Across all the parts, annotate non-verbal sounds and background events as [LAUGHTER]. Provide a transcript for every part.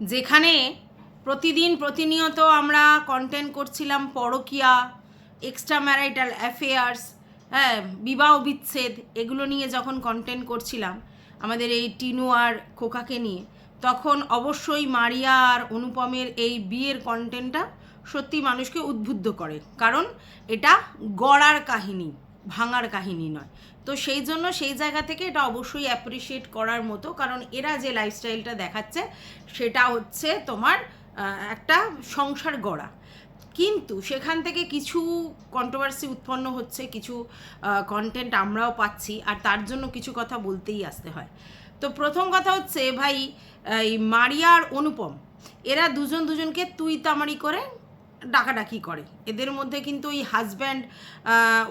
যেখানে প্রতিদিন প্রতিনিয়ত আমরা কন্টেন্ট করছিলাম পরকিয়া এক্সট্রা ম্যারাইটাল অ্যাফেয়ার্স হ্যাঁ বিবাহ বিচ্ছেদ, এগুলো নিয়ে যখন কন্টেন্ট করছিলাম, আমাদের এই টিনু আর খোকাকে নিয়ে, তখন অবশ্যই মারিয়া আর অনুপমের এই বিয়ের কন্টেন্টটা সত্যি মানুষকে উদ্বুদ্ধ করে। কারণ এটা গড়ার কাহিনী। ভাঙার কাহিনী নয়। তো সেই জন্য সেই জায়গা থেকে এটা অবশ্যই অ্যাপ্রিসিয়েট করার মতো, কারণ এরা যে লাইফস্টাইলটা দেখাচ্ছে, সেটা হচ্ছে তোমার একটা সংসার গড়া। কিন্তু সেখান থেকে কিছু কন্ট্রোভার্সি উৎপন্ন হচ্ছে, কিছু কন্টেন্ট আমরাও পাচ্ছি, আর তার জন্য কিছু কথা বলতেই আসতে হয়। তো প্রথম কথা হচ্ছে, ভাই, এই মারিয়া আর অনুপম, এরা দুজন দুজনকে তুই তামারি করে ডাকাডাকি করে। এদের মধ্যে কিন্তু ওই হাজব্যান্ড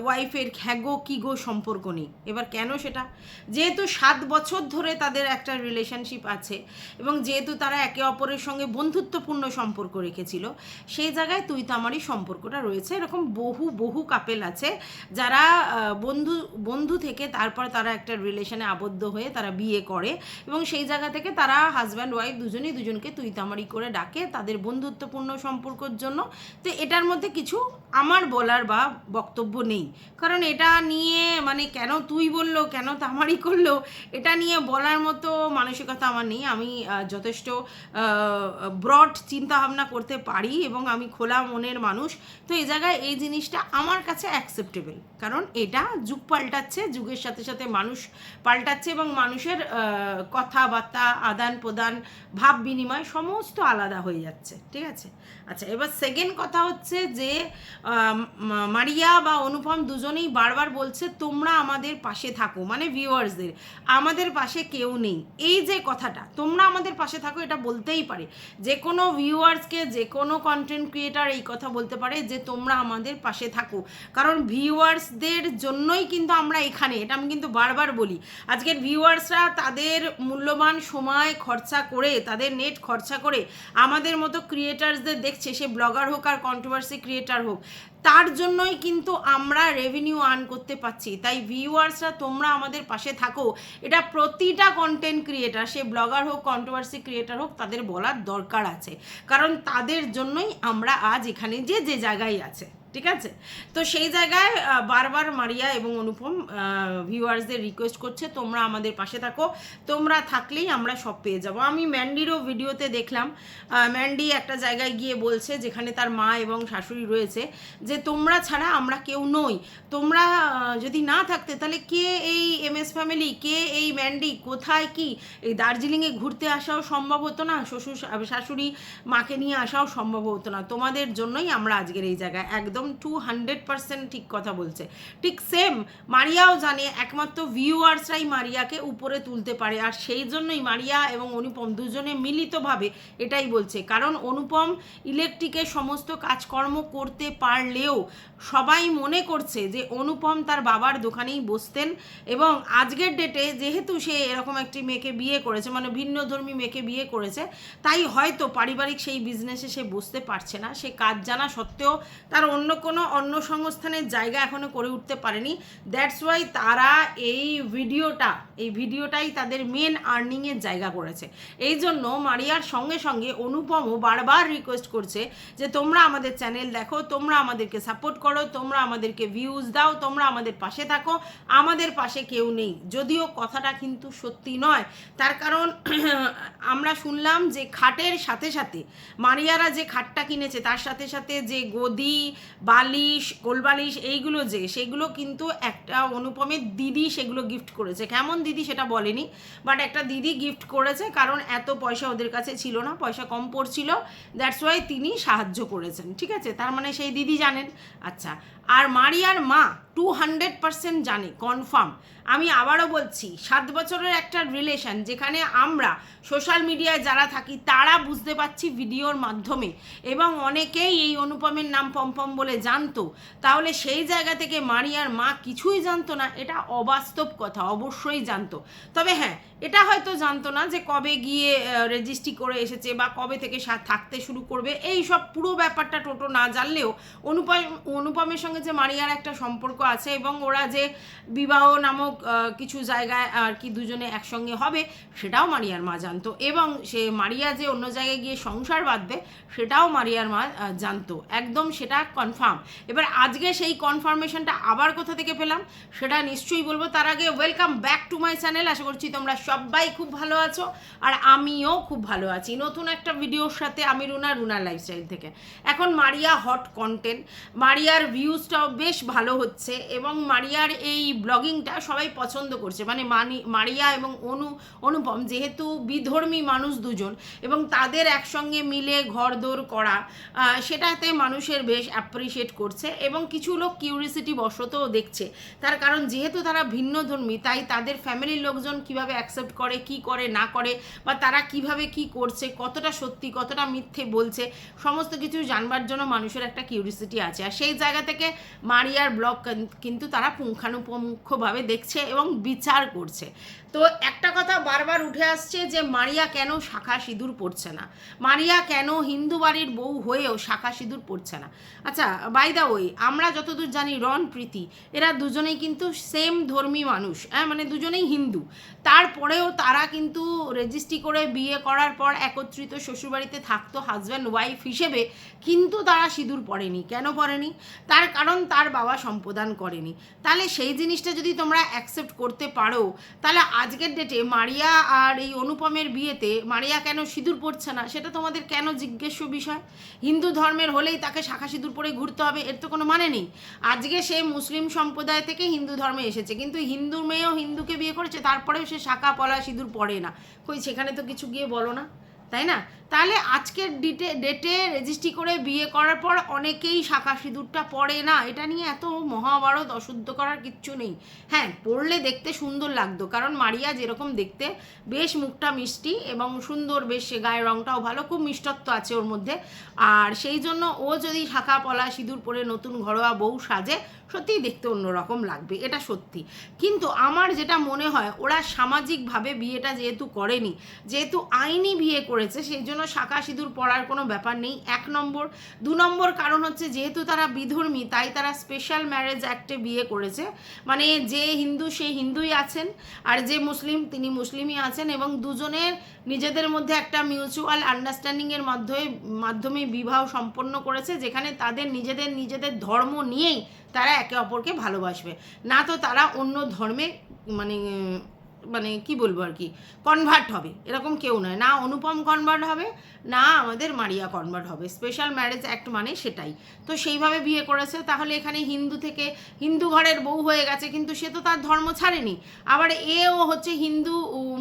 ওয়াইফের খ্যাগো কি গো সম্পর্ক নেই। এবার কেন সেটা? যেহেতু সাত বছর ধরে তাদের একটা রিলেশনশিপ আছে এবং যেহেতু তারা একে অপরের সঙ্গে বন্ধুত্বপূর্ণ সম্পর্ক রেখেছিল, সেই জায়গায় তুই তামারি সম্পর্কটা রয়েছে। এরকম বহু বহু কাপেল আছে যারা বন্ধু বন্ধু থেকে তারপর তারা একটা রিলেশনে আবদ্ধ হয়ে তারা বিয়ে করে এবং সেই জায়গা থেকে তারা হাজব্যান্ড ওয়াইফ দুজনেই দুজনকে তুই তামারি করে ডাকে। তাদের বন্ধুত্বপূর্ণ সম্পর্কর জন্য তো এটার মধ্যে কিছু আমার বলার বা বক্তব্য নেই। কারণ এটা নিয়ে মানে কেন তুই বলল, কেন তামারি করল, এটা নিয়ে বলার মতো মানসিকতা আমার নেই। আমি যথেষ্ট ব্রড চিন্তা ভাবনা করতে পারি এবং আমি খোলা মনের মানুষ। তো এই জায়গায় এই জিনিসটা আমার কাছে অ্যাকসেপ্টেবল কারণ এটা যুগ পাল্টাচ্ছে, যুগের সাথে সাথে মানুষ পাল্টাচ্ছে এবং মানুষের কথাবার্তা আদান প্রদান ভাব বিনিময় সমস্ত আলাদা হয়ে যাচ্ছে। ঠিক আছে? আচ্ছা এবার সেকেন্ড কথা হচ্ছে যে মারিয়া বা অনুপম দুজনেই বারবার বলছে, তোমরা আমাদের পাশে থাকো। মানে ভিউয়ার্সদের, আমাদের পাশে কেউ নেই। এই যে কথাটা, তোমরা আমাদের পাশে থাকো, এটা বলতেই পারে। যে কোনো ভিউয়ার্সকে, যে কোনো কন্টেন্ট ক্রিয়েটার এই কথা বলতে পারে যে, তোমরা আমাদের পাশে থাকো। কারণ ভিউয়ার্সদের জন্যই কিন্তু আমরা এখানে, এটা আমি কিন্তু বারবার বলি। আজকের ভিউয়ার্সরা তাদের মূল্যবান সময় খরচা করে, তাদের নেট খরচা করে আমাদের মতো ক্রিয়েটার্সদের দেখছে, সে ব্লগার আর কন্ট্রোভার্সি ক্রিয়েটার হোক, তার জন্যই কিন্তু আমরা রেভিনিউ আর্ন করতে পারছি। তাই ভিউয়ার্সরা তোমরা আমাদের পাশে থাকো। এটা প্রতিটা কন্টেন্ট ক্রিয়েটার সে ব্লগার হোক কন্ট্রোভার্সি ক্রিয়েটার হোক, তাদের বলার দরকার আছে। কারণ তাদের জন্যই আমরা আজ এখানে যে যে জায়গায় আছে। ঠিক আছে? তো সেই জায়গায় বারবার মারিয়া এবং অনুপম ভিউয়ার্সদের রিকোয়েস্ট করছে, তোমরা আমাদের পাশে থাকো। তোমরা থাকলেই আমরা সব পেয়ে যাব। আমি ম্যান্ডিরও ভিডিওতে দেখলাম ম্যান্ডি একটা জায়গায় গিয়ে বলছে, যেখানে তার মা এবং শাশুড়ি রয়েছে, যে তোমরা ছাড়া আমরা কেউ নই। তোমরা যদি না থাকতে, তাহলে কে এই এম এস ফ্যামিলি কে এই ম্যান্ডি, কোথায় কি? এই দার্জিলিংয়ে ঘুরতে আসাও সম্ভব হতো না, শ্বশুর, শাশুড়ি মাকে নিয়ে আসাও সম্ভব হতো না। তোমাদের জন্যই আমরা আজকের এই জায়গায়। একদম টু হান্ড্রেড পার্সেন্ট ঠিক কথা বলছে। ঠিক সেম মারিয়াও জানে, একমাত্র ভিউয়ার্সরাই মারিয়াকে উপরে তুলতে পারে, আর সেই জন্যই মারিয়া এবং অনুপম দুজনে মিলিতভাবে এটাই বলছে। কারণ অনুপম ইলেকট্রিকের সমস্ত কাজকর্ম করতে পারলেও সবাই মনে করছে যে অনুপম তার বাবার দোকানেই বসতেন এবং আজকের ডেটে যেহেতু সে এরকম একটি মেয়েকে বিয়ে করেছে মানে ভিন্ন ধর্মী মেয়েকে বিয়ে করেছে, তাই হয়তো পারিবারিক সেই বিজনেসে সে বসতে পারছে না। সে কাজ জানা সত্ত্বেও তার অন্য কোনো অন্য সংস্থানের জায়গা এখনও করে উঠতে পারেনি। দ্যাটস ওয়াই তারা এই ভিডিওটা, এই ভিডিওটাই তাদের মেন আর্নিংয়ের জায়গা করেছে। এই জন্য মারিয়ার সঙ্গে সঙ্গে অনুপমও বারবার রিকোয়েস্ট করছে যে, তোমরা আমাদের চ্যানেল দেখো, তোমরা আমাদেরকে সাপোর্ট করো, তোমরা আমাদেরকে ভিউজ দাও, তোমরা আমাদের পাশে থাকো, আমাদের পাশে কেউ নেই। যদিও কথাটা কিন্তু সত্যি নয়। তার কারণ [CLEARS THROAT] আমরা শুনলাম যে খাটের সাথে সাথে মারিয়ারা যে খাটটা কিনেছে, তার সাথে সাথে যে গদি বালিশ গোলবালিশ এইগুলো যে, সেগুলো কিন্তু একটা অনুপমের দিদি সেগুলো গিফট করেছে। কেমন দিদি সেটা বলেনি বাট একটা দিদি গিফট করেছে কারণ এত পয়সা ওদের কাছে ছিল না, পয়সা কম পড়ছিল দ্যাটস ওয়াই তিনি সাহায্য করেছেন, ঠিক আছে? তার মানে সেই দিদি জানেন। আচ্ছা আর মারিয়ার মা টু হান্ড্রেড পার্সেন্ট জানে কনফার্ম আমি আবারও বলছি, সাত বছরের একটা রিলেশন যেখানে আমরা সোশ্যাল মিডিয়ায় যারা থাকি, তারা বুঝতে পারছি ভিডিওর মাধ্যমে। এবং অনেকেই এই অনুপমের নাম পম্পম বলে জানতো। তাহলে সেই জায়গা থেকে মারিয়ার মা কিছুই জানতো না, এটা অবাস্তব কথা, অবশ্যই জানতো। তবে হ্যাঁ এটা হয়তো জানতো না যে কবে গিয়ে রেজিস্ট্রি করে এসেছে বা কবে থেকে থাকতে শুরু করবে। এই সব পুরো ব্যাপারটা টোটো না জানলেও অনুপম, অনুপমের সঙ্গে যে মারিয়ার একটা সম্পর্ক আছে এবং ওরা যে বিবাহ নামক কিছু জায়গায় আর কি দুজনে একসঙ্গে হবে, সেটাও মারিয়ার মা জানতো। এবং সে মারিয়া যে অন্য জায়গায় গিয়ে সংসার বাঁধবে, সেটাও মারিয়ার মা জানতো। একদম সেটা কনফার্ম এবার আজকে সেই কনফার্মেশনটা আবার কোথা থেকে পেলাম, সেটা নিশ্চয়ই বলব। তার আগে welcome back to my channel আশা করছি তোমরা সবাই খুব ভালো আছো আর আমিও খুব ভালো আছি। নতুন একটা ভিডিওর সাথে আমি রুনা রুনা লাইফস্টাইল থেকে। এখন মারিয়া হট কন্টেন্ট মারিয়ার ভিউজটাও বেশ ভালো হচ্ছে এবং মারিয়ার এই ব্লগিংটা সবাই পছন্দ করছে। মানে মানি, মারিয়া এবং অনু, অনুপম যেহেতু বিধর্মী মানুষ দুজন এবং তাদের একসঙ্গে মিলে ঘরদোর করা সেটাতে মানুষের বেশ অ্যাপ্রিসিয়েট করছে এবং কিছু লোক কিউরিসিটি বশতও দেখছে। তার কারণ যেহেতু তারা ভিন্ন ধর্মী, তাই তাদের ফ্যামিলির লোকজন কীভাবে অ্যাকসেপ্ট করে, কি করে, না করে, বা তারা কীভাবে কি করছে, কতটা সত্যি, কতটা মিথ্যে বলছে, সমস্ত কিছু জানবার জন্য মানুষের একটা কিউরিসিটি আছে। আর সেই জায়গা থেকে মারিয়ার ব্লগ কিন্তু তারা পুঙ্খানুপুঙ্খভাবে দেখছে এবং বিচার করছে। তো একটা কথা বারবার উঠে আসছে যে মারিয়া কেন শাখা সিঁদুর পড়ছে না? মারিয়া কেন হিন্দু বাড়ির বউ হয়েও শাখা সিঁদুর পড়ছে না? আচ্ছা বাই দা ওই আমরা যতদূর জানি রন প্রীতি, এরা দুজনেই কিন্তু সেম ধর্মী মানুষ হ্যাঁ মানে দুজনেই হিন্দু। তারপরেও তারা কিন্তু রেজিস্ট্রি করে বিয়ে করার পর একত্রিত শ্বশুরবাড়িতে থাকতো হাজব্যান্ড ওয়াইফ হিসেবে, কিন্তু তারা সিঁদুর পড়েনি কেন পড়েনি তার কারণ তার বাবা সম্প্রদান করেনি। তাহলে সেই জিনিসটা যদি তোমরা অ্যাকসেপ্ট করতে পারো, তাহলে আজকের ডেটে মারিয়া আর এই অনুপমের বিয়েতে মারিয়া কেন সিঁদুর পড়ছে না? সেটা তোমাদের কেন জিজ্ঞেস্য বিষয়? হিন্দু ধর্মের হলেই তাকে শাখা সিঁদুর পরে ঘুরতে হবে, এর তো কোনো মানে নেই। আজকে সে মুসলিম সম্প্রদায় থেকে হিন্দু ধর্মে এসেছে, কিন্তু হিন্দু মেয়েও হিন্দুকে বিয়ে করেছে, তারপরেও সে শাখা পলা সিঁদুর পড়ে না। কই, সেখানে তো কিছু গিয়ে বলো না, তাই না? তাহলে আজকের ডিটে ডেটে রেজিস্ট্রি করে বিয়ে করার পর অনেকেই শাখা সিঁদুরটা পড়ে না। এটা নিয়ে এত মহাভারত অশুদ্ধ করার কিচ্ছু নেই। হ্যাঁ পড়লে দেখতে সুন্দর লাগতো, কারণ মারিয়া যেরকম দেখতে, বেশ মুখটা মিষ্টি এবং সুন্দর, বেশ সে গায়ের রঙটাও ভালো, খুব মিষ্টত্ব আছে ওর মধ্যে। আর সেই জন্য ও যদি শাখা পলা সিঁদুর পরে নতুন ঘরোয়া বউ সাজে, সত্যিই দেখতে অন্যরকম লাগবে, এটা সত্যি। কিন্তু আমার যেটা মনে হয়, ওরা সামাজিকভাবে বিয়েটা যেহেতু করেনি, যেহেতু আইনি বিয়ে করেছে, সেই জন্য শাখা সিঁদুর পড়ার কোনো ব্যাপার নেই। এক নম্বর, দু নম্বর কারণ হচ্ছে যেহেতু তারা বিধর্মী, তাই তারা স্পেশাল ম্যারেজ অ্যাক্টে বিয়ে করেছে। মানে যে হিন্দু সে হিন্দুই আছেন আর যে মুসলিম, তিনি মুসলিমই আছেন এবং দুজনের নিজেদের মধ্যে একটা মিউচুয়াল আন্ডারস্ট্যান্ডিংয়ের মাধ্যমে মাধ্যমে বিবাহ সম্পন্ন করেছে, যেখানে তাদের নিজেদের নিজেদের ধর্ম নিয়েই তারা একে অপরকে ভালোবাসবে। না তো তারা অন্য ধর্মে মানে মানে কি বলব আর কি কনভার্ট হবে। এরকম কেউ নয়। না অনুপম কনভার্ট হবে, না আমাদের মারিয়া কনভার্ট হবে। স্পেশাল ম্যারেজ অ্যাক্ট মানে সেটাই। তো সেইভাবে বিয়ে করেছে। তাহলে এখানে হিন্দু থেকে, হিন্দু ঘরের বউ হয়ে গেছে, কিন্তু সে তো তার ধর্ম ছাড়েনি। আবার এও হচ্ছে হিন্দু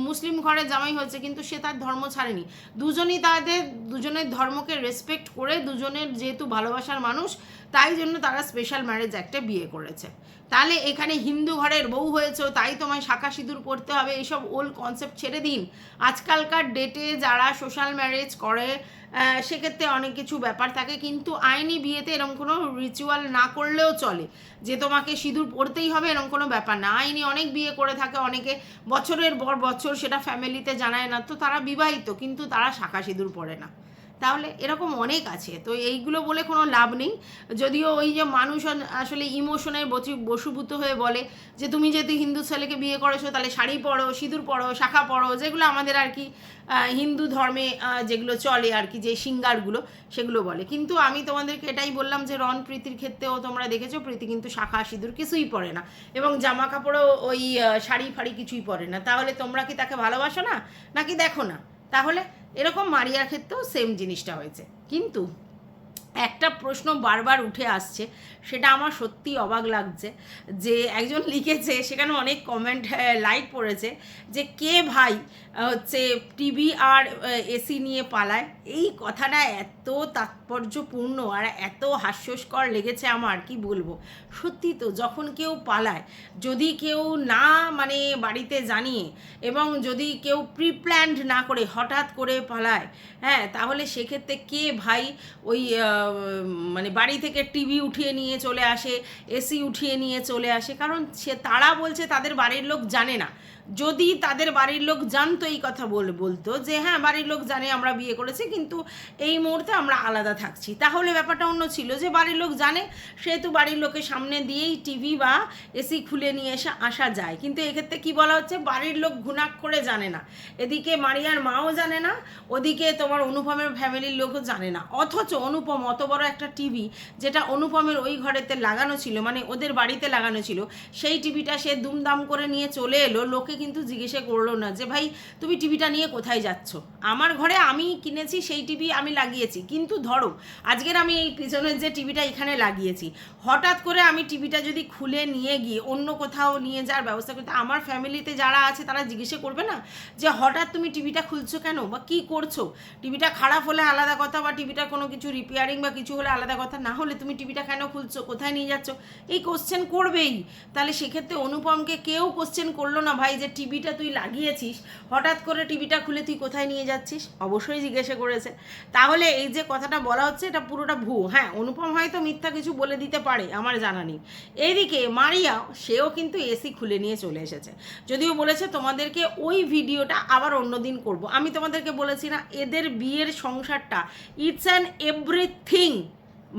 মুসলিম ঘরের জামাই হয়েছে, কিন্তু সে তার ধর্ম ছাড়েনি। দুজনই তাদের, দুজনের ধর্মকে রেসপেক্ট করে দুজনের যেহেতু ভালোবাসার মানুষ, তাই জন্য তারা স্পেশাল ম্যারেজ অ্যাক্টে বিয়ে করেছে। তাহলে এখানে হিন্দু ঘরের বউ হয়েছো, তাই তোমায় শাখা সিঁদুর পড়তে হবে, এইসব ওল্ড কনসেপ্ট ছেড়ে দিন। আজকালকার ডেটে যারা সোশ্যাল ম্যারেজ করে সেক্ষেত্রে অনেক কিছু ব্যাপার থাকে, কিন্তু আইনি বিয়েতে এরকম কোনো রিচুয়াল না করলেও চলে। যে তোমাকে সিঁদুর পড়তেই হবে এরকম কোনো ব্যাপার না। আইনি অনেক বিয়ে করে থাকে, অনেকে বছরের পর বছর সেটা ফ্যামিলিতে জানায় না, তো তারা বিবাহিত, কিন্তু তারা শাখা সিঁদুর পড়ে না। তাহলে এরকম অনেক আছে। তো এইগুলো বলে কোনো লাভ নেই। যদিও ওই যে মানুষ আসলে ইমোশনের বশীভূত হয়ে বলে যে, তুমি যদি হিন্দু ছেলেকে বিয়ে করেছ, তাহলে শাড়ি পরো, সিঁদুর পরো, শাখা পরো, যেগুলো আমাদের আর কি হিন্দু ধর্মে যেগুলো চলে আর কি, যে সিঙ্গারগুলো, সেগুলো বলে। কিন্তু আমি তোমাদেরকে এটাই বললাম যে রন প্রীতির ক্ষেত্রেও তোমরা দেখেছ, প্রীতি কিন্তু শাখা, সিঁদুর কিছুই পরে না। এবং জামা কাপড়ও ওই শাড়ি ফাড়ি কিছুই পরে না। তাহলে তোমরা কি তাকে ভালোবাসো না? নাকি দেখো না? তাহলে এরকম মারিয়ার ক্ষেত্রেও সেম জিনিসটা হয়েছে। কিন্তু একটা প্রশ্ন বারবার উঠে আসছে, সেটা আমার সত্যি অবাক লাগছে যে একজন লিখেছে, সেখানে অনেক কমেন্ট লাইক পড়েছে যে কে ভাই হচ্ছে টিভি আর এসি নিয়ে পালায়। এই কথাটা এত তাৎপর্যপূর্ণ আর এত হাস্যস্কর লেগেছে আমার, কি বলব? সত্যি তো, যখন কেউ পালায়, যদি কেউ না মানে বাড়িতে জানিয়ে এবং যদি কেউ প্রি প্ল্যান্ড না করে হঠাৎ করে পালায় হ্যাঁ তাহলে সেক্ষেত্রে কে ভাই ওই মানে বাড়ি থেকে টিভি উঠিয়ে নিয়ে চলে আসে এসি উঠিয়ে নিয়ে চলে আসে? কারণ সে, তারা বলছে তাদের বাড়ির লোক জানে না। যদি তাদের বাড়ির লোক জানতো এই কথা বল, বলতো যে হ্যাঁ বাড়ির লোক জানে আমরা বিয়ে করেছি, কিন্তু এই মুহূর্তে আমরা আলাদা থাকছি। তাহলে ব্যাপারটা অন্য ছিল যে বাড়ির লোক জানে, সেহেতু বাড়ির লোকের সামনে দিয়েই টিভি বা এসি খুলে নিয়ে এসে আসা যায়। কিন্তু এক্ষেত্রে কি বলা হচ্ছে, বাড়ির লোক ঘুণাক করে জানে না। এদিকে মারিয়ার মাও জানে না, ওদিকে তোমার অনুপমের ফ্যামিলির লোকও জানে না। অথচ অনুপম অত বড় একটা টিভি যেটা অনুপমের ওই ঘরেতে লাগানো ছিল মানে ওদের বাড়িতে লাগানো ছিল, সেই টিভিটা সে দুমদাম করে নিয়ে চলে এলো, লোকে কিন্তু জিজ্ঞেসে করল না যে, ভাই, তুমি টিভিটা নিয়ে কোথায় যাচ্ছ? আমার ঘরে আমি কিনেছি, সেই টিভি আমি লাগিয়েছি। কিন্তু ধরো, আজকের আমি এই পিছনের যে টিভিটা এখানে লাগিয়েছি, হঠাৎ করে আমি টিভিটা যদি খুলে নিয়ে গিয়ে অন্য কোথাও নিয়ে যাওয়ার ব্যবস্থা করতে আমার ফ্যামিলিতে যারা আছে, তারা জিজ্ঞেসে করবে না? যে, হঠাৎ তুমি টিভিটা খুলছো কেন? বা কি করছ? টিভিটা খারাপ হলে আলাদা কথা বা টিভিটা কোনো কিছু রিপেয়ারিং বা কিছু হলে আলাদা কথা? না হলে তুমি টিভিটা কেন খুলছো? কোথায় নিয়ে যাচ্ছ? এই কোশ্চেন করবেই। তাহলে সেক্ষেত্রে অনুপমকে কেউ কোশ্চেন করল না, ভাই, যে টিভিটা তুই লাগিয়েছিস, হঠাৎ করে টিভিটা খুলে তুই কোথায় নিয়ে যাচ্ছিস? অবশ্যই জিজ্ঞাসা করেছে। তাহলে এই যে কথাটা বলা হচ্ছে, এটা পুরোটা ভু হ্যাঁ অনুপম হয়তো মিথ্যা কিছু বলে দিতে পারে, আমার জানা নেই। এইদিকে মারিয়া, সেও কিন্তু এসি খুলে নিয়ে চলে এসেছে। যদিও বলেছে তোমাদেরকে ওই ভিডিওটা আবার অন্যদিন করব। আমি তোমাদেরকে বলেছি না, এদের বিয়ের সংসারটা it's an everything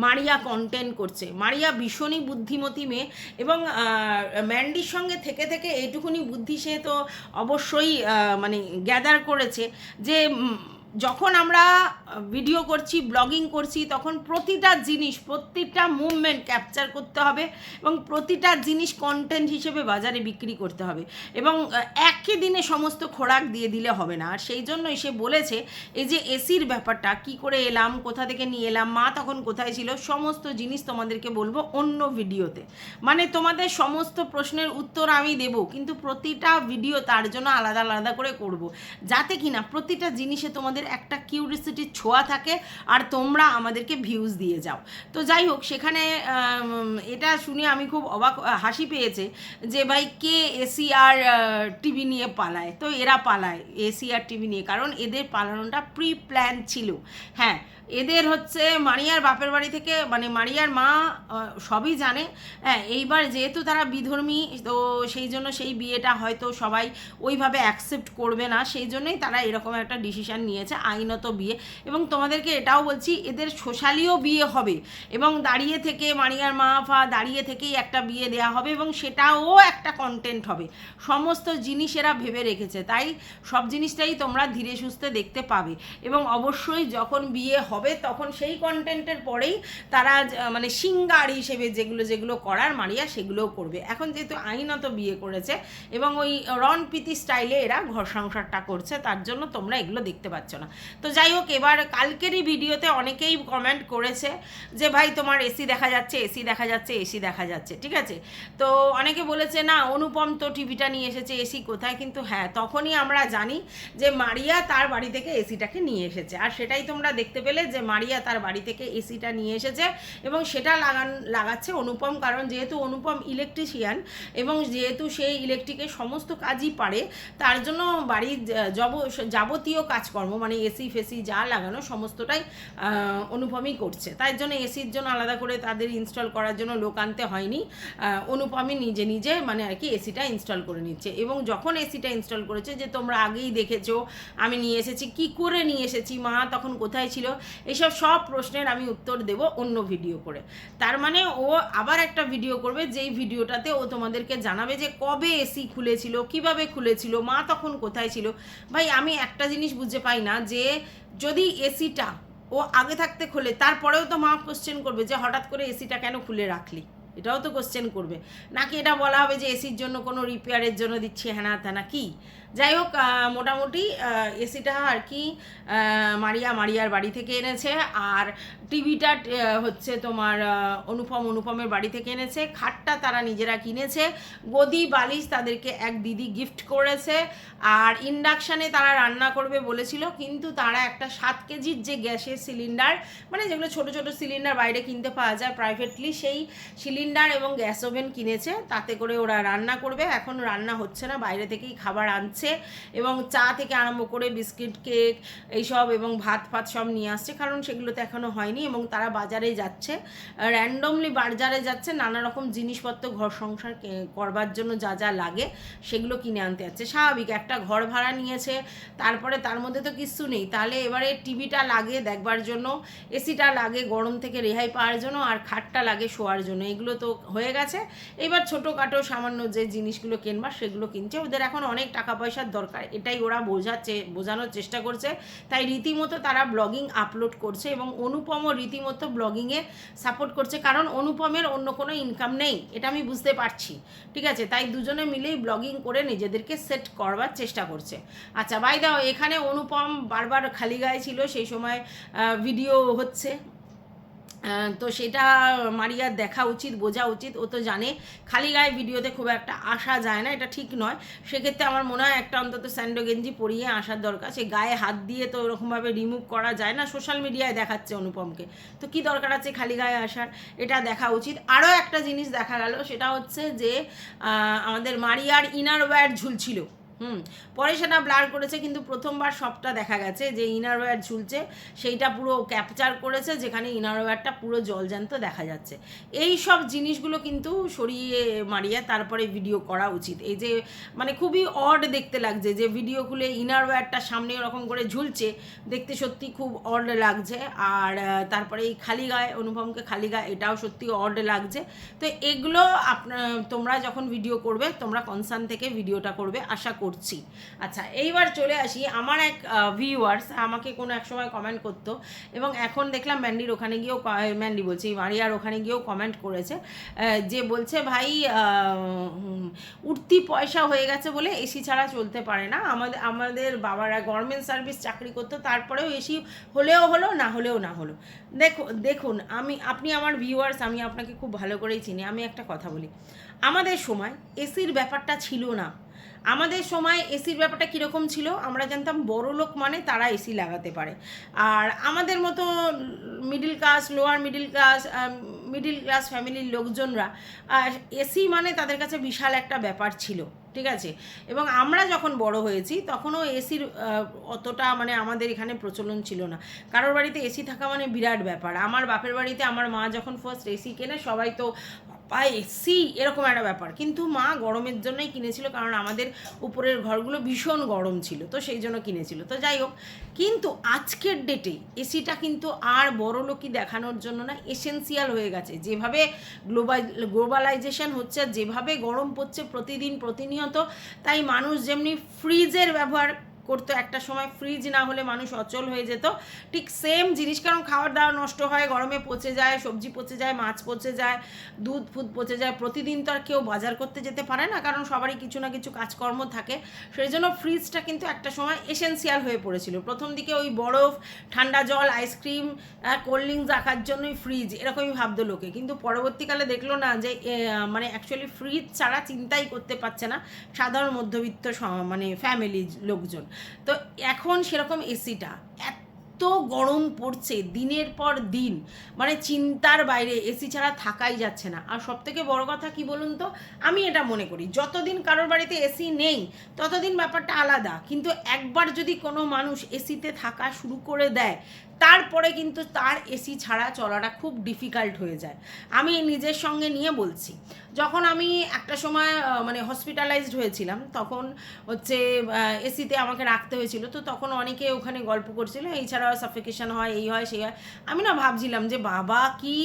Maria contain করছে। মারিয়া ভীষণই বুদ্ধিমতী মেয়ে এবং ম্যান্ডির সঙ্গে থেকে থেকে এইটুকুনি বুদ্ধি সে তো অবশ্যই মানে গ্যাদার করেছে যে যখন আমরা ভিডিও করছি ব্লগিং করছি, তখন প্রতিটা জিনিস, প্রতিটা মুভমেন্ট ক্যাপচার করতে হবে এবং প্রতিটা জিনিস কন্টেন্ট হিসেবে বাজারে বিক্রি করতে হবে। এবং একই দিনে সমস্ত খোরাক দিয়ে দিলে হবে না। আর সেই জন্য এসে বলেছে, এই যে এসির ব্যাপারটা, কি করে এলাম, কোথা থেকে নিয়ে এলাম, মা তখন কোথায় ছিল, সমস্ত জিনিস তোমাদেরকে বলব অন্য ভিডিওতে মানে তোমাদের সমস্ত প্রশ্নের উত্তর আমি দেব, কিন্তু প্রতিটা ভিডিও তার জন্য আলাদা আলাদা করে করব। যাতে কিনা প্রতিটা জিনিসে তোমাদের একটা কিউরিসিটির ছোঁয়া থাকে, আর তোমরা আমাদেরকে ভিউজ দিয়ে যাও। তো যাই হোক, সেখানে এটা শুনে আমি খুব অবাক, হাসি পেয়েছে যে ভাই, কে এসিআর টিভি নিয়ে পালায়? তো এরা পালায় এসিআর টিভি নিয়ে। কারণ এদের পালানোটা প্রি প্ল্যান ছিল। হ্যাঁ এদের হচ্ছে মারিয়ার বাপের বাড়ি থেকে মানে মারিয়ার মা সবই জানে। হ্যাঁ এইবার যেহেতু তারা বিধর্মী, তো সেই জন্য সেই বিয়েটা হয়তো সবাই ওইভাবে অ্যাকসেপ্ট করবে না। সেই জন্যই তারা এরকম একটা ডিসিশন নিয়েছে, আইনত বিয়ে। এবং তোমাদেরকে এটাও বলছি, এদের সোশ্যালিও বিয়ে হবে। এবং দাঁড়িয়ে থেকে মারিয়ার মা ফা দাঁড়িয়ে থেকেই একটা বিয়ে দেওয়া হবে এবং সেটাও একটা কন্টেন্ট হবে। সমস্ত জিনিস এরা ভেবে রেখেছে, তাই সব জিনিসটাই তোমরা ধীরে সুস্থে দেখতে পাবে। এবং অবশ্যই যখন বিয়ে হবে, তখন সেই কন্টেন্টের পরেই তারা মানে সিঙ্গার হিসেবে যেগুলো যেগুলো করার মারিয়া সেগুলোও করবে। এখন যেহেতু আইনত বিয়ে করেছে এবং ওই রন প্রীতি স্টাইলে এরা ঘর সংসারটা করছে, তার জন্য তোমরা এগুলো দেখতে পাচ্ছ না। তো যাই হোক, এবার কালকেরই ভিডিওতে অনেকেই কমেন্ট করেছে যে, ভাই, তোমার এসি দেখা যাচ্ছে এসি দেখা যাচ্ছে এসি দেখা যাচ্ছে। ঠিক আছে? তো অনেকে বলেছে, না, অনুপম তো টিভিটা নিয়ে এসেছে এসি কোথায়? কিন্তু হ্যাঁ তখনই আমরা জানি যে, মারিয়া তার বাড়ি থেকে এসিটাকে নিয়ে এসেছে। আর সেটাই তোমরা দেখতে পেলে যে মারিয়া তার বাড়ি থেকে এসিটা নিয়ে এসেছে এবং সেটা লাগান, লাগাচ্ছে অনুপম কারণ যেহেতু অনুপম ইলেকট্রিশিয়ান এবং যেহেতু সেই ইলেকট্রিকের সমস্ত কাজই পারে, তার জন্য বাড়ির যা- জব- যাবতীয় কাজকর্ম মানে এসি ফেসি যা লাগানো সমস্তটাই অনুপমই করছে। তাই জন্য এসির জন্য আলাদা করে তাদের ইনস্টল করার জন্য লোক আনতে হয়নি। অনুপমই নিজে নিজে মানে আর কি এসিটা ইনস্টল করে নিচ্ছে এবং যখন এসিটা ইনস্টল করেছে যে তোমরা আগেই দেখেছ, আমি নিয়ে এসেছি, কি করে নিয়ে এসেছি, মা তখন কোথায় ছিল? এইসব সব প্রশ্নের আমি উত্তর দেব অন্য ভিডিও করে। তার মানে ও আবার একটা ভিডিও করবে, যেই ভিডিওটাতে ও তোমাদেরকে জানাবে যে কবে এসি খুলেছিল, কীভাবে খুলেছিল, মা তখন কোথায় ছিল। ভাই, আমি একটা জিনিস বুঝতে পাই না যে যদি এসিটা ও আগে থাকতে খোলে, তারপরেও তো মা কোশ্চেন করবে যে হঠাৎ করে এসিটা কেন খুলে রাখলি? এটাও তো কোশ্চেন করবে। নাকি এটা বলা হবে যে এসির জন্য কোনো রিপেয়ারের জন্য দিচ্ছে হ্যানা ত্যানা কি? যাই হোক মোটামুটি এসিটা আর কি মারিয়া মারিয়ার বাড়ি থেকে এনেছে। আর টিভিটা হচ্ছে তোমার অনুপম অনুপমের বাড়ি থেকে এনেছে। খাটটা তারা নিজেরা কিনেছে। গদি, বালিশ তাদেরকে এক দিদি গিফট করেছে। আর ইন্ডাকশানে তারা রান্না করবে বলেছিল, কিন্তু তারা একটা সাত কেজির যে গ্যাসের সিলিন্ডার মানে যেগুলো ছোট ছোট সিলিন্ডার বাইরে কিনতে পাওয়া যায় প্রাইভেটলি সেই সিলিন্ডার এবং গ্যাস ওভেন কিনেছে। তাতে করে ওরা রান্না করবে। এখন রান্না হচ্ছে না, বাইরে থেকেই খাবার আনছে। আসছে এবং চা থেকে আরম্ভ করে বিস্কিট, কেক এইসব এবং ভাত ফাত সব নিয়ে আসছে। কারণ সেগুলো তো এখনও হয়নি এবং তারা বাজারে যাচ্ছে। র্যান্ডমলি বাজারে যাচ্ছে, নানা রকম জিনিসপত্র ঘর সংসার করবার জন্য যা যা লাগে সেগুলো কিনে আনতে যাচ্ছে। স্বাভাবিক, একটা ঘর ভাড়া নিয়েছে, তারপরে তার মধ্যে তো কিছু নেই। তাহলে এবারে টিভিটা লাগে দেখবার জন্য, এসিটা লাগে গরম থেকে রেহাই পাওয়ার জন্য আর খাটটা লাগে শোয়ার জন্য। এগুলো তো হয়ে গেছে। এবার ছোটোখাটো সামান্য যে জিনিসগুলো কিনবার সেগুলো কিনছে। ওদের এখন অনেক টাকা পয়সার দরকার। এটাই ওরা বোঝাচ্ছে, বোঝানোর চেষ্টা করছে। তাই রীতিমতো তারা ব্লগিং আপলোড করছে এবং অনুপমও রীতিমতো ব্লগিংয়ে সাপোর্ট করছে কারণ অনুপমের অন্য কোনো ইনকাম নেই, এটা আমি বুঝতে পারছি। ঠিক আছে? তাই দুজনে মিলেই ব্লগিং করে নিজেদেরকে সেট করবার চেষ্টা করছে। আচ্ছা বাই দাও এখানে অনুপম বারবার খালি গায়ে ছিল, সেই সময় ভিডিও হচ্ছে। তো সেটা মারিয়ার দেখা উচিত, বোঝা উচিত। ও তো জানে, খালি গায়ে ভিডিওতে খুব একটা আসা যায় না, এটা ঠিক নয়। সেক্ষেত্রে আমার মনে হয় একটা অন্তত স্যান্ডো গেঞ্জি পরিয়ে আসার দরকার। সে গায়ে হাত দিয়ে তো ওরকমভাবে রিমুভ করা যায় না সোশ্যাল মিডিয়ায় দেখাচ্ছে অনুপমকে। তো কি দরকার আছে খালি গায়ে আসার? এটা দেখা উচিত। আরও একটা জিনিস দেখা গেল, সেটা হচ্ছে যে আমাদের মারিয়ার ইনার ওয়্যার ঝুলছিল। হুম, পরে সেটা ব্লার করেছে, কিন্তু প্রথমবার সবটা দেখা গেছে যে ইনারওয়্যার ঝুলছে, সেইটা পুরো ক্যাপচার করেছে, যেখানে ইনার ওয়্যারটা পুরো জলজ্যান্ত দেখা যাচ্ছে। এই সব জিনিসগুলো কিন্তু সরিয়ে মারিয়ে তারপরে ভিডিও করা উচিত। এই যে মানে খুবই অড দেখতে লাগছে যে ভিডিও খুলে ইনার ওয়্যারটা সামনে ওরকম করে ঝুলছে, দেখতে সত্যি খুব অড লাগছে। আর তারপরে এই খালি গায়ে, অনুপমকে খালি গায়ে, এটাও সত্যি অড লাগছে। তো এগুলো আপনার তোমরা যখন ভিডিও করবে, তোমরা কনসার্ন থেকে ভিডিওটা করবে, আশা করছি। আচ্ছা এইবার চলে আসি। আমার এক ভিউয়ার্স আমাকে কোনো এক সময় কমেন্ট করতো এবং এখন দেখলাম ম্যান্ডির ওখানে গিয়েও ম্যান্ডি বলছি মারিয়ার ওখানে গিয়েও কমেন্ট করেছে যে বলছে, ভাই উঠতি পয়সা হয়ে গেছে বলে এসি ছাড়া চলতে পারে না। আমাদের আমাদের বাবারা গভর্নমেন্ট সার্ভিস চাকরি করতো, তারপরেও এসি হলেও হলো, না হলেও না হলো। দেখো, দেখুন, আমি, আপনি আমার ভিউয়ার্স আমি আপনাকে খুব ভালো করেই চিনি। আমি একটা কথা বলি। আমাদের সময় এসির ব্যাপারটা ছিল না। আমাদের সময় এসির ব্যাপারটা কীরকম ছিল? আমরা জানতাম বড় লোক মানে তারা এসি লাগাতে পারে। আর আমাদের মতো middle class lower middle class middle class ফ্যামিলির লোকজনরা এসি মানে তাদের কাছে বিশাল একটা ব্যাপার ছিল, ঠিক আছে? এবং আমরা যখন বড় হয়েছি, তখনও এসির অতটা মানে আমাদের এখানে প্রচলন ছিল না। কারোর বাড়িতে এসি থাকা মানে বিরাট ব্যাপার। আমার বাপের বাড়িতে আমার মা যখন ফার্স্ট এসি কেনে, সবাই তো বাবা এসি এরকম একটা ব্যাপার। কিন্তু মা গরমের জন্যই কিনেছিল, কারণ আমাদের উপরের ঘরগুলো ভীষণ গরম ছিল, তো সেই জন্য কিনেছিল। তো যাই হোক, কিন্তু আজকের ডেটে এসিটা কিন্তু আর বড় লোকই দেখানোর জন্য না এসেন্সিয়াল হয়ে গেছে। যেভাবে গ্লোবাল গ্লোবালাইজেশন হচ্ছে, যেভাবে গরম পড়ছে প্রতিদিন প্রতিনিয়ত, তাই মানুষ যেমনি ফ্রিজের ব্যবহার করতো, একটা সময় ফ্রিজ না হলে মানুষ অচল হয়ে যেত। ঠিক সেম জিনিস, কারণ খাওয়ার দাওয়া নষ্ট হয়, গরমে পচে যায়, সবজি পচে যায়, মাছ পচে যায়, দুধ ফুদ পচে যায়, প্রতিদিন তো আর কেউ বাজার করতে যেতে পারে না, কারণ সবারই কিছু না কিছু কাজকর্ম থাকে। সেই জন্য ফ্রিজটা কিন্তু একটা সময় এসেন্সিয়াল হয়ে পড়েছিল। প্রথম দিকে ওই বরফ, ঠান্ডা জল আইসক্রিম কোল্ড ড্রিঙ্কস রাখার জন্যই ফ্রিজ এরকমই ভাবতো লোকে। কিন্তু পরবর্তীকালে দেখল না যে মানে অ্যাকচুয়ালি ফ্রিজ ছাড়া চিন্তাই করতে পারছে না সাধারণ মধ্যবিত্ত মানে ফ্যামিলি লোকজন। তো এখন সেরকম এসিটা, এত গরম পড়ছে দিনের পর দিন মানে চিন্তার বাইরে, এসি ছাড়া থাকাই যাচ্ছে না। আর সব থেকে বড় কথা কি বলুন তো, আমি এটা মনে করি, যতদিন কারোর বাড়িতে এসি নেই, ততদিন ব্যাপারটা আলাদা। কিন্তু একবার যদি কোনো মানুষ এসিতে থাকা শুরু করে দেয় তারপরে কিন্তু তার এসি ছাড়া চলাটা খুব ডিফিকাল্ট হয়ে যায়। আমি নিজের সঙ্গে নিয়ে বলছি, যখন আমি একটা সময় মানে হসপিটালাইজড হয়েছিলাম, তখন হচ্ছে এসিতে আমাকে রাখতে হয়েছিল, তো তখন অনেকে ওখানে গল্প করছিল এছাড়াও সাফিকেশন হয়, এই হয়, সেই হয়। আমি না ভাবছিলাম যে, বাবা কি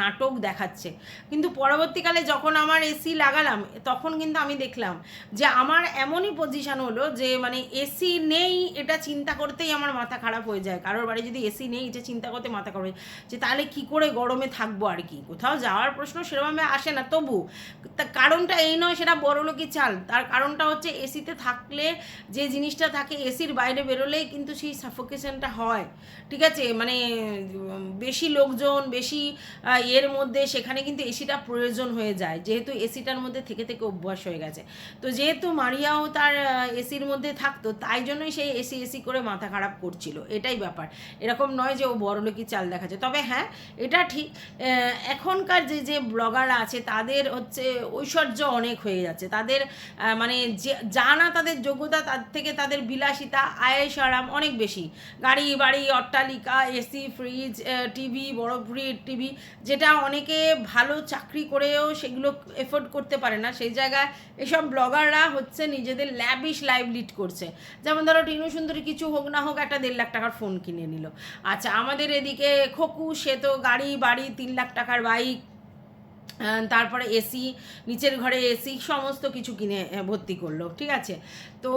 নাটক দেখাচ্ছে। কিন্তু পরবর্তীকালে যখন আমার এসি লাগালাম, তখন কিন্তু আমি দেখলাম যে, আমার এমনই পজিশন হলো যে মানে এসি নেই, এটা চিন্তা করতেই আমার মাথা খারাপ হয়ে যায়। কারোর বাড়ি যদি এসি নেই এটা চিন্তা করতে মাথা যায়। যে তাহলে কি করে গরমে থাকব আর কি? কোথাও যাওয়ার প্রশ্ন সেরকমভাবে আসে না। তবু তা কারণটা এই নয়, সেটা বড় লোকই চাল। তার কারণটা হচ্ছে এসিতে থাকলে যে জিনিসটা থাকে এসির বাইরে বেরোলেই কিন্তু সেই সাফোকেশনটা হয়। ঠিক আছে? মানে বেশি লোকজন, বেশি এর মধ্যে সেখানে কিন্তু এসিটা প্রয়োজন হয়ে যায়। যেহেতু এসিটার মধ্যে থেকে থেকে অভ্যাস হয়ে গেছে। তো যেহেতু মারিয়াও তার এসির মধ্যে থাকতো, তাই জন্যই সেই এসি এসি করে মাথা খারাপ করছিল। এটাই ব্যাপার। এরকম নয় যে ও বড়লোকি চাল দেখাচ্ছে। তবে হ্যাঁ এটা ঠিক এখনকার যে যে ব্লগাররা আছে, তাদের হচ্ছে ঐশ্বর্য অনেক হয়ে যাচ্ছে। তাদের মানে যে, যা না তাদের যোগ্যতা, তার থেকে তাদের বিলাসিতা, আয়েস, আরাম অনেক বেশি। গাড়ি, বাড়ি, অট্টালিকা, এসি, ফ্রিজ টিভি, বড় ফ্রিজ টিভি, যেটা অনেকে ভালো চাকরি করেও সেগুলো এফোর্ড করতে পারে না। সেই জায়গায় এসব ব্লগাররা হচ্ছে নিজেদের ল্যাবিশ লাইভ লিড করছে। যেমন ধরো টিনু সুন্দরী কিছু হোক না হোক একটা দেড় লাখ টাকার ফোন কিনে নিল। আচ্ছা আমাদের এদিকে খোকু সে তো গাড়ি বাড়ি তিন লাখ টাকার বাইক তারপরে এসি নিচের ঘরে এসি সমস্ত কিছু কিনে ভর্তি করল, ঠিক আছে? তো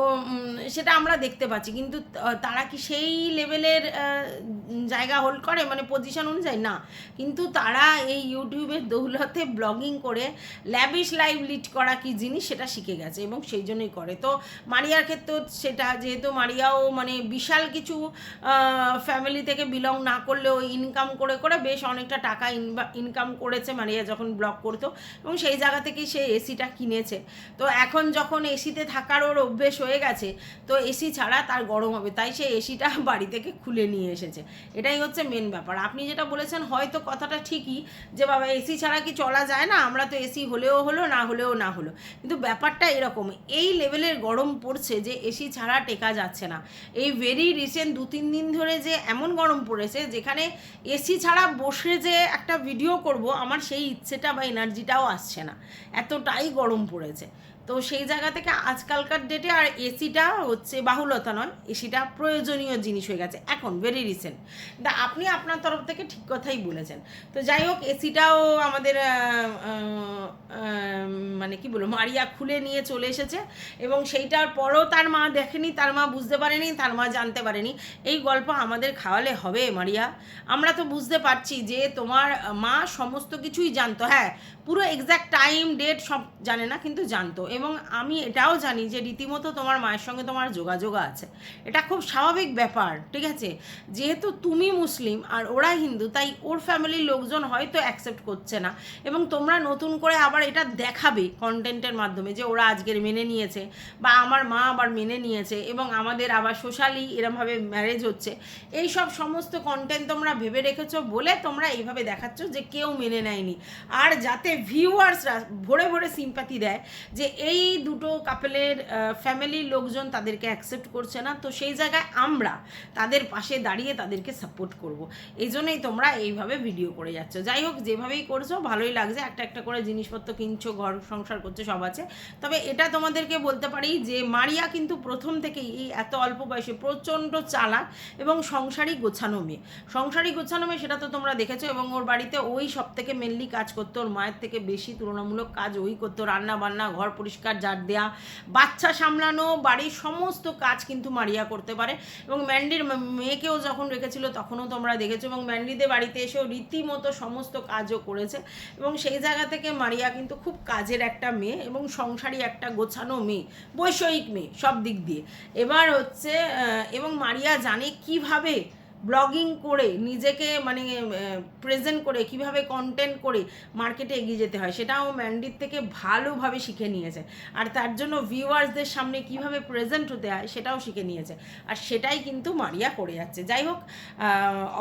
সেটা আমরা দেখতে পাচ্ছি, কিন্তু তারা কি সেই লেভেলের জায়গা হোল্ড করে? মানে পজিশন অনুযায়ী না। কিন্তু তারা এই ইউটিউবের দৌলতে ব্লগিং করে ল্যাবিশ লাইভ লিড করা কি জিনিস সেটা শিখে গেছে এবং সেই জন্যই করে। তো মারিয়ার ক্ষেত্রেও সেটা, যেহেতু মারিয়াও মানে বিশাল কিছু ফ্যামিলি থেকে বিলং না করলেও ইনকাম করে করে বেশ অনেকটা টাকা ইনকাম করেছে মারিয়া যখন ব্লগ করতো এবং সেই জায়গা থেকেই সে এসিটা কিনেছে। তো এখন যখন এসিতে থাকার ওর অভ্যেস হয়ে গেছে, তো এসি ছাড়া তার গরম হবে। তাই সে এসিটা [LAUGHS] বাড়ি থেকে খুলে নিয়ে এসেছে। এটাই হচ্ছে মেন ব্যাপার। আপনি যেটা বলেছেন, হয়তো কথাটা ঠিকই যে, বাবা এসি ছাড়া কি চলা যায় না? আমরা তো এসি হলেও হলো, না হলেও না হলো। কিন্তু ব্যাপারটা এরকম। এই লেভেলের গরম পড়ছে যে এসি ছাড়া টেকা যাচ্ছে না। এই ভেরি রিসেন্ট দু, তিন দিন ধরে যে, এমন গরম পড়েছে, যেখানে এসি ছাড়া বসে যে একটা ভিডিও করব, আমার সেই ইচ্ছেটা বা এনার্জিটাও আসছে না। এতটাই গরম পড়েছে। তো সেই জায়গা থেকে আজকালকার ডেটে আর এসিটা হচ্ছে বাহুলতা নয়। এসিটা প্রয়োজনীয় জিনিস হয়ে গেছে। এখন ভেরি রিসেন্ট তা আপনি আপনার তরফ থেকে ঠিক কথাই বলেছেন। তো যাই হোক এসিটাও আমাদের মানে কি বলব, মারিয়া খুলে নিয়ে চলে এসেছে এবং সেইটার পরও তার মা দেখেনি, তার মা বুঝতে পারেনি, তার মা জানতে পারেনি। এই গল্প আমাদের খাওয়ালে হবে, মারিয়া। আমরা তো বুঝতে পারছি যে তোমার মা সমস্ত কিছুই জানতো। হ্যাঁ পুরো এক্স্যাক্ট টাইম ডেট সব জানে না, কিন্তু জানতো। এবং আমি এটাও জানি যে রীতিমতো তোমার মায়ের সঙ্গে তোমার যোগাযোগ আছে। এটা খুব স্বাভাবিক ব্যাপার, ঠিক আছে? যেহেতু তুমি মুসলিম আর ওরা হিন্দু, তাই ওর ফ্যামিলির লোকজন হয়তো অ্যাকসেপ্ট করছে না এবং তোমরা নতুন করে আবার এটা দেখাবে কন্টেন্টের মাধ্যমে যে ওরা আজকের মেনে নিয়েছে বা আমার মা আবার মেনে নিয়েছে এবং আমাদের আবার সোশ্যালি এরমভাবে ম্যারেজ হচ্ছে। এই সব সমস্ত কন্টেন্ট তোমরা ভেবে রেখেছো বলে তোমরা এইভাবে দেখাচ্ছ যে কেউ মেনে নেয়নি। আর যাতে ভিউয়ার্সরা ভরে ভরে সিম্প্যাথি দেয় যে এই দুটো কাপেলের ফ্যামিলির লোকজন তাদেরকে অ্যাকসেপ্ট করছে না, তো সেই জায়গায় আমরা তাদের পাশে দাঁড়িয়ে তাদেরকে সাপোর্ট করব। এই জন্যই তোমরা এইভাবে ভিডিও করে যাচ্ছ। যাই হোক, যেভাবেই করছ, ভালোই লাগছে। একটা একটা করে জিনিসপত্র কিনছো, ঘর সংসার করছ, সব আছে। তবে এটা তোমাদেরকে বলতে পারি যে, মারিয়া কিন্তু প্রথম থেকেই এই এত অল্প বয়সে প্রচণ্ড চালাক এবং সংসারই গোছানো মেয়ে। সংসারই গোছানো মেয়ে, সেটা তো তোমরা দেখেছ এবং ওর বাড়িতে ওই সব থেকে মেনলি কাজ করতো। ওর মায়ের থেকে বেশি তুলনামূলক কাজ ওই করতো। রান্না বান্না ঘর পরিষ্কার ঝাড় দেওয়া বাচ্চা সামলানো, বাড়ির সমস্ত কাজ কিন্তু মারিয়া করতে পারে। এবং ম্যান্ডির মেয়েকেও যখন রেখেছিল তখনও তোমরা দেখেছ এবং ম্যান্ডিদের বাড়িতে এসেও রীতিমতো সমস্ত কাজও করেছে। এবং সেই জায়গা থেকে মারিয়া কিন্তু খুব কাজের একটা মেয়ে এবং সংসারী একটা গোছানো মেয়ে, বৈষয়িক মেয়ে সব দিক দিয়ে। এবার হচ্ছে এবং মারিয়া জানে কীভাবে ব্লগিং করে, নিজেকে মানে প্রেজেন্ট করে, কীভাবে কন্টেন্ট করে মার্কেটে এগিয়ে যেতে হয়, সেটাও ম্যান্ডির থেকে ভালোভাবে শিখে নিয়েছে। আর তার জন্য ভিউয়ার্সদের সামনে কীভাবে প্রেজেন্ট হতে হয়, সেটাও শিখে নিয়েছে। আর সেটাই কিন্তু মারিয়া করে যাচ্ছে। যাই হোক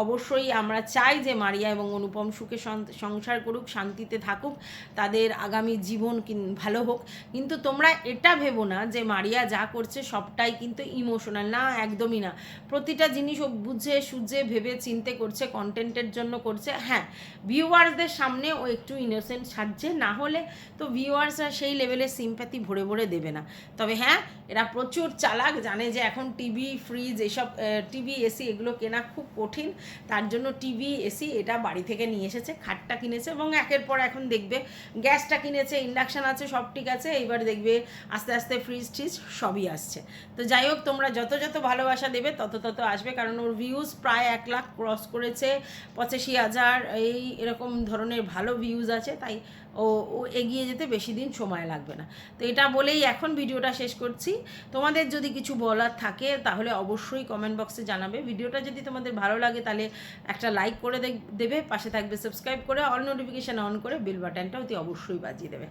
অবশ্যই আমরা চাই যে মারিয়া এবং অনুপম সুখে সংসার করুক, শান্তিতে থাকুক, তাদের আগামী জীবন ভালো হোক। কিন্তু তোমরা এটা ভেবো না যে মারিয়া যা করছে সবটাই কিন্তু ইমোশনাল না, একদমই না। প্রতিটা জিনিস ও বুঝে সুঝে ভেবে চিনতে করছে কন্টেন্টের জন্য করছে হ্যাঁ ভিউয়ার্সদের সামনে ও একটু ইনোসেন্ট সাজছে, না হলে তো ভিউয়ার্সরা সেই লেভেলে সিম্প্যাথি ভরে ভরে দেবে না। তবে হ্যাঁ এরা প্রচুর চালাক, জানে যে এখন টিভি ফ্রিজ এসব টিভি এসি এগুলো কেনা খুব কঠিন, তার জন্য টিভি এসি এটা বাড়ি থেকে নিয়ে এসেছে, খাটটা কিনেছে এবং একের পর এখন দেখবে গ্যাসটা কিনেছে ইন্ডাকশান আছে, সব ঠিক আছে, এইবার দেখবে আস্তে আস্তে ফ্রিজ ট্রিজ সবই আসছে। তো যাই হোক, তোমরা যত যত ভালোবাসা দেবে, তত তত আসবে, কারণ ওর ভিউজ প্রায় এক লাখ ক্রস করেছে। পঁচাশি হাজার এই এরকম ধরনের ভালো ভিউজ আছে, তাই ও ও এগিয়ে যেতে বেশি দিন সময় লাগবে না। তো এটা বলেই এখন ভিডিওটা শেষ করছি। তোমাদের যদি কিছু বলার থাকে, তাহলে অবশ্যই কমেন্ট বক্সে জানাবে। ভিডিওটা যদি তোমাদের ভালো লাগে, তাহলে একটা লাইক করে দেবে, পাশে থাকবে সাবস্ক্রাইব করে অল নোটিফিকেশান অন করে বেল বাটনটা অতি অবশ্যই বাজিয়ে দেবে।